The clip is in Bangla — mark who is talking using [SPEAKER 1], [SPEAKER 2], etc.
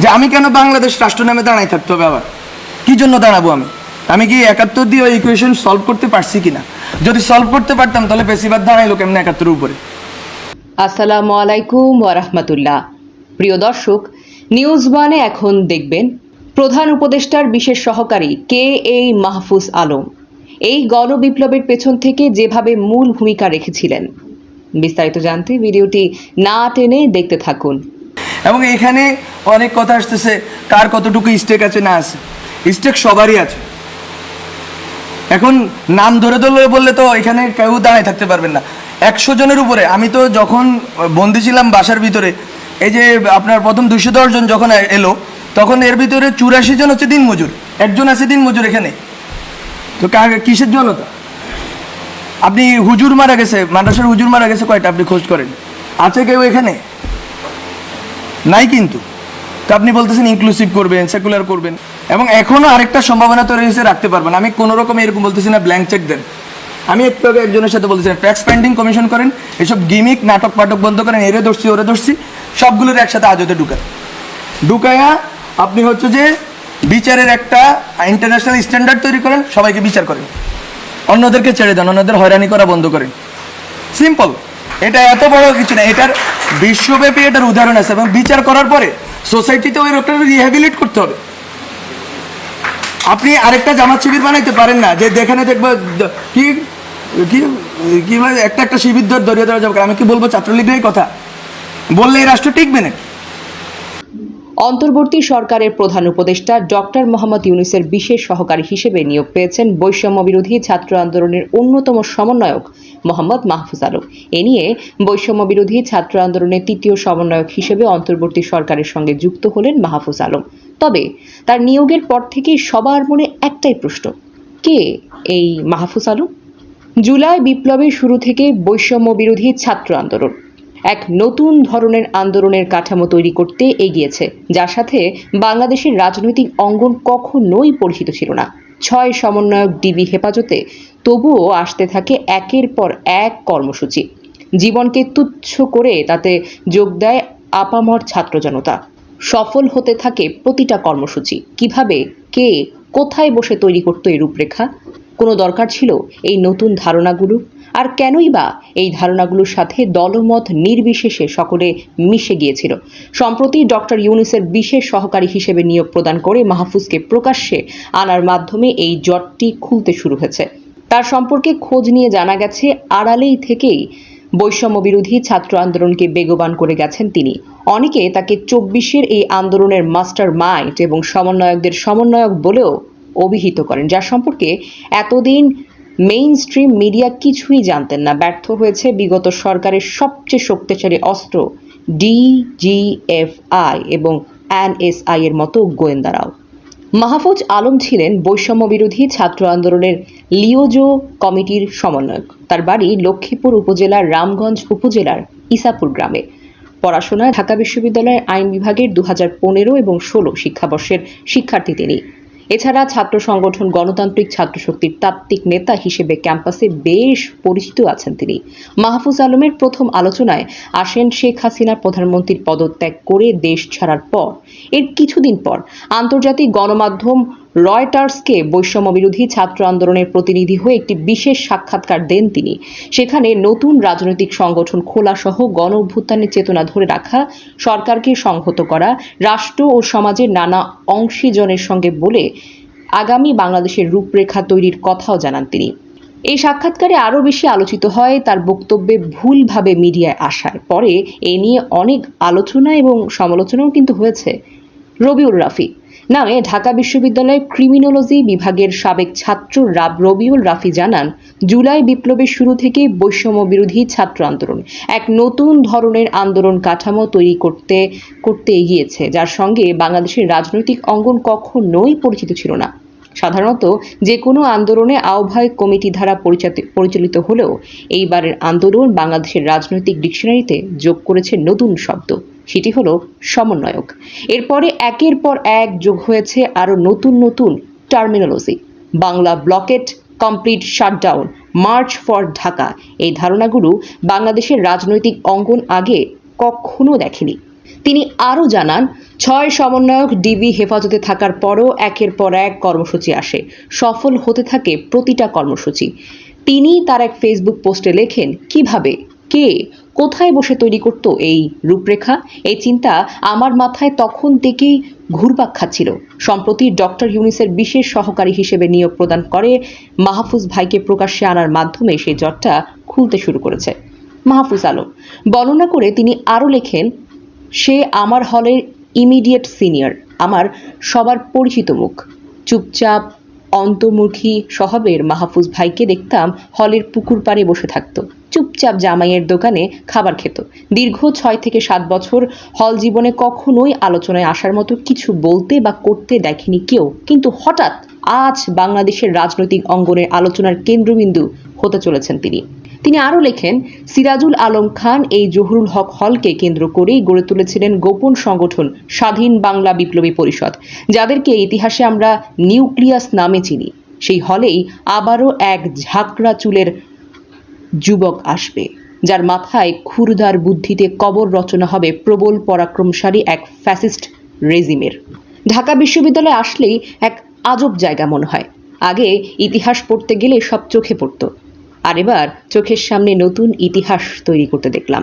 [SPEAKER 1] যে আমি কেন বাংলাদেশ রাষ্ট্র নামে দাঁড়াই থাকতে হবে আবার? কি জন্য দাঁড়াবো আমি? আমি কি একাত্তর দিয়ে ওই ইকুয়েশন সলভ করতে পারছি কিনা? যদি সলভ করতে পারতাম, তাহলে বেশিরভাগ দাঁড়াইলো কেমন একাত্তরের উপরে?
[SPEAKER 2] আসসালামু আলাইকুম ওয়ারাহমাতুল্লাহ প্রিয় দর্শক নিউজ ওয়ানে এখন দেখবেন প্রধান উপদেষ্টার বিশেষ সহকারী কে এই মাহফুজ আলম। এই গণবিপ্লবের পেছন থেকে যেভাবে মূল ভূমিকা রেখেছিলেন। বিস্তারিত জানতে ভিডিওটি না টেনে দেখতে থাকুন।
[SPEAKER 1] এবং এখানে অনেক কথা আসতেছে, কার কতটুকু স্টেক আছে না আছে। স্টেক সবারই আছে। এখন নাম ধরে ধরে বললে তো এখানে কেউ দাঁড়ায় থাকতে পারবেন না। একশো জনের উপরে, আমি তো যখন বন্দি ছিলাম বাসার ভিতরে, এই যে আপনার প্রথম দুশো জন যখন এলো, তখন এর ভিতরে চুরাশি জন হচ্ছে দিনমজুর। একজন আছে দিনমজুর এখানে। তো কার- কিসের জন্য তো আপনি হুজুর মারা গেছে, মাদ্রাসার হুজুর মারা গেছে কয়টা আপনি খোঁজ করেন? আছে কেউ এখানে? নাই কিন্তু। তো আপনি বলতেছেন ইনক্লুসিভ করবেন সেকুলার করবেন। এবং এখনও আরেকটা সম্ভাবনা তৈরি হয়েছে, রাখতে পারবেন। আমি কোনো রকম এরকম বলতেছি না ব্ল্যাঙ্ক চেক দেন। আমি একটু আগে একজনের সাথে বলতেছি ট্যাক্স পেন্ডিং কমিশন করেন, এসব গিমিক নাটক পাটক বন্ধ করেন, এরে ধরছি, ওরে ধরছি, সবগুলোর একসাথে আজতে ঢুকান। ঢুকায়া আপনি হচ্ছে যে বিচারের একটা ইন্টারন্যাশনাল স্ট্যান্ডার্ড তৈরি করেন, সবাইকে বিচার করেন। অন্যদেরকে ছেড়ে দেন, অন্যদের হয়রানি করা বন্ধ করেন। সিম্পল এটা এত বড় কিছু না এটার বিশ্বব্যাপী এটার উদাহরণ আছে এবং বিচার করার পরে সোসাইটিতে ওই রোগটা রিহ্যাবিলিট করতে হবে। আপনি আরেকটা জামাত শিবির বানাইতে পারেন না যে যেখানে দেখব কি কি বলে, একটা একটা শিবির ধর দরিয়ে দেওয়া যাবে আমি কি বলব? ছাত্রলীগের কথা। বললে এই রাষ্ট্র টিকবে না
[SPEAKER 2] অন্তর্বর্তী সরকারের প্রধান উপদেষ্টা ডক্টর মোহাম্মদ ইউনুসের বিশেষ সহকারী হিসেবে নিয়োগ পেয়েছেন বৈষম্য বিরোধী ছাত্র আন্দোলনের অন্যতম সমন্বয়ক মোহাম্মদ মাহফুজ আলম। এ নিয়ে বৈষম্য বিরোধী ছাত্র আন্দোলনের তৃতীয় সমন্বয়ক হিসেবে অন্তর্বর্তী সরকারের সঙ্গে যুক্ত হলেন মাহফুজ আলম। তবে তার নিয়োগের পর থেকেই সবার মনে একটাই প্রশ্ন, কে এই মাহফুজ আলম? জুলাই বিপ্লবের শুরু থেকে বৈষম্য বিরোধী ছাত্র আন্দোলন। এক নতুন ধরনের আন্দোলনের কাঠামো তৈরি করতে এগিয়েছে, যার সাথে বাংলাদেশের রাজনৈতিক অঙ্গন কখনোই পরিচিত ছিল না। ছয় সমন্বয়ক ডিবি হেফাজতে তবুও আসতে থাকে একের পর এক কর্মসূচি। জীবনকে তুচ্ছ করে তাতে যোগ দেয় আপামর ছাত্র জনতা। সফল হতে থাকে প্রতিটা কর্মসূচি। কীভাবে? কে? কোথায় বসে তৈরি করতো এই রূপরেখা? কোনো দরকার ছিল এই নতুন ধারণাগুলো? আর কেনই বা এই ধারণাগুলোর সাথে দলমত নির্বিশেষে সকলে মিশে গিয়েছিল। সম্প্রতি ডক্টর ইউনুসের বিশেষ সহকারী হিসেবে নিয়োগ প্রদান করে মাহফুজকে প্রকাশ্যে আনার মাধ্যমে এই জটটি খুলতে শুরু হয়েছে। তার সম্পর্কে খোঁজ নিয়ে জানা গেছে, আড়ালেই থেকেই বৈষম্য বিরোধী ছাত্র আন্দোলনকে বেগবান করে গেছেন তিনি। অনেকে তাকে চব্বিশের এই আন্দোলনের মাস্টার মাইন্ড এবং সমন্বয়কদের সমন্বয়ক বলেও অভিহিত করেন, যার সম্পর্কে এতদিন মেইন স্ট্রিম মিডিয়া কিছুই জানতেন না। ব্যর্থ হয়েছে বিগত সরকারের সবচেয়ে শক্তিশালী অস্ত্র ডিজিএফআই এবং এনএসআই এর মতো গোয়েন্দারাও। মাহফুজ আলম ছিলেন বৈষম্য বিরোধী ছাত্র আন্দোলনের লিওজো কমিটির সমন্বয়ক। তার বাড়ি লক্ষ্মীপুর উপজেলার রামগঞ্জ উপজেলার ইসাপুর গ্রামে। পড়াশোনা ঢাকা বিশ্ববিদ্যালয়ের আইন বিভাগের দু এবং ষোলো শিক্ষাবর্ষের শিক্ষার্থী তিনি। এছাড়া ছাত্র সংগঠন গণতান্ত্রিক ছাত্র শক্তির তাত্ত্বিক নেতা হিসেবে ক্যাম্পাসে বেশ পরিচিত আছেন তিনি। মাহফুজ আলমের প্রথম আলোচনায় আসেন শেখ হাসিনা প্রধানমন্ত্রীর পদত্যাগ করে দেশ ছাড়ার পর। এর কিছুদিন পর আন্তর্জাতিক গণমাধ্যম রয়টার্সকে বৈষম্য বিরোধী ছাত্র আন্দোলনের প্রতিনিধি হয়ে একটি বিশেষ সাক্ষাৎকার দেন তিনি। সেখানে নতুন রাজনৈতিক সংগঠন খোলা সহ গণ অভ্যুত্থানের চেতনা ধরে রাখা, সরকারকে সংহত করা, রাষ্ট্র ও সমাজের নানা অংশীজনের সঙ্গে বলে আগামী বাংলাদেশের রূপরেখা তৈরির কথাও জানান তিনি। এই সাক্ষাৎকারে আরও বেশি আলোচিত হয় তার বক্তব্যে ভুলভাবে মিডিয়ায় আসায় পরে এ নিয়ে অনেক আলোচনা এবং সমালোচনাও কিন্তু হয়েছে। রবিউল রাফি নামে ঢাকা বিশ্ববিদ্যালয়ের ক্রিমিনোলজি বিভাগের সাবেক ছাত্র রাব রবিউল রাফি জানান, জুলাই বিপ্লবের শুরু থেকে বৈষম্য বিরোধী ছাত্র আন্দোলন এক নতুন ধরনের আন্দোলন কাঠামো তৈরি করতে করতে এগিয়েছে, যার সঙ্গে বাংলাদেশের রাজনৈতিক অঙ্গন কখনোই পরিচিত ছিল না। সাধারণত যে কোনো আন্দোলনে আহ্বায়ক কমিটি দ্বারা পরিচালিত- পরিচালিত হলেও এইবারের আন্দোলন বাংলাদেশের রাজনৈতিক ডিকশনারিতে যোগ করেছে নতুন শব্দ। সেটি হলো সমন্বয়ক। এরপরে একের পর এক যোগ হয়েছে আরও নতুন নতুন terminology Bangla blockade complete shutdown march for Dhaka. এই ধারণাগুলো বাংলাদেশের রাজনৈতিক অঙ্গন আগে কখনো দেখেনি। তিনি আরও জানান, ছয় সমন্বয়ক ডিবি হেফাজতে থাকার পরও একের পর এক কর্মসূচি আসে। সফল হতে থাকে প্রতিটা কর্মসূচি। তিনি তার এক ফেসবুক পোস্টে লেখেন, কীভাবে কে? কোথায় বসে তৈরি করত এই রূপরেখা? এই চিন্তা আমার মাথায় তখন থেকেই ঘুরপাক খাচ্ছিল। সম্প্রতি ডক্টর ইউনিসের বিশেষ সহকারী হিসেবে নিয়োগ প্রদান করে মাহফুজ ভাইকে প্রকাশ্যে আনার মাধ্যমে সেই জটটা খুলতে শুরু করেছে। মাহফুজ আলম, বর্ণনা করে তিনি আরও লেখেন, সে আমার হলের ইমিডিয়েট সিনিয়র, আমার সবার পরিচিত মুখ। চুপচাপ অন্তর্মুখী স্বভাবের মাহফুজ ভাইকে দেখতাম হলের পুকুর পাড়ে বসে থাকতো। চুপচাপ জামাইয়ের দোকানে খাবার খেত। দীর্ঘ ছয় থেকে সাত বছর হল জীবনে কখনোই আলোচনায় আসার মতো কিছু বলতে বা করতে দেখেনি কেউ। কিন্তু হঠাৎ আজ বাংলাদেশের রাজনৈতিক অঙ্গনের আলোচনার কেন্দ্রবিন্দু হতে চলেছেন তিনি। তিনি আরও লেখেন, সিরাজুল আলম খান এই জহুরুল হক হলকে কেন্দ্র করেই গড়ে তুলেছিলেন গোপন সংগঠন স্বাধীন বাংলা বিপ্লবী পরিষদ, যাদেরকে ইতিহাসে আমরা নিউক্লিয়াস নামে চিনি। সেই হলেই আবারও এক ঝাঁকড়া চুলের যুবক আসবে, যার মাথায় ক্ষুরদার বুদ্ধিতে কবর রচনা হবে প্রবল পরাক্রমশালী এক ফ্যাসিস্ট রেজিমের। ঢাকা বিশ্ববিদ্যালয়ে আসলেই এক আজব জায়গা মনে হয়। আগে ইতিহাস পড়তে গেলে সব চোখে পড়তো। আর এবার চোখের সামনে নতুন ইতিহাস তৈরি করতে দেখলাম।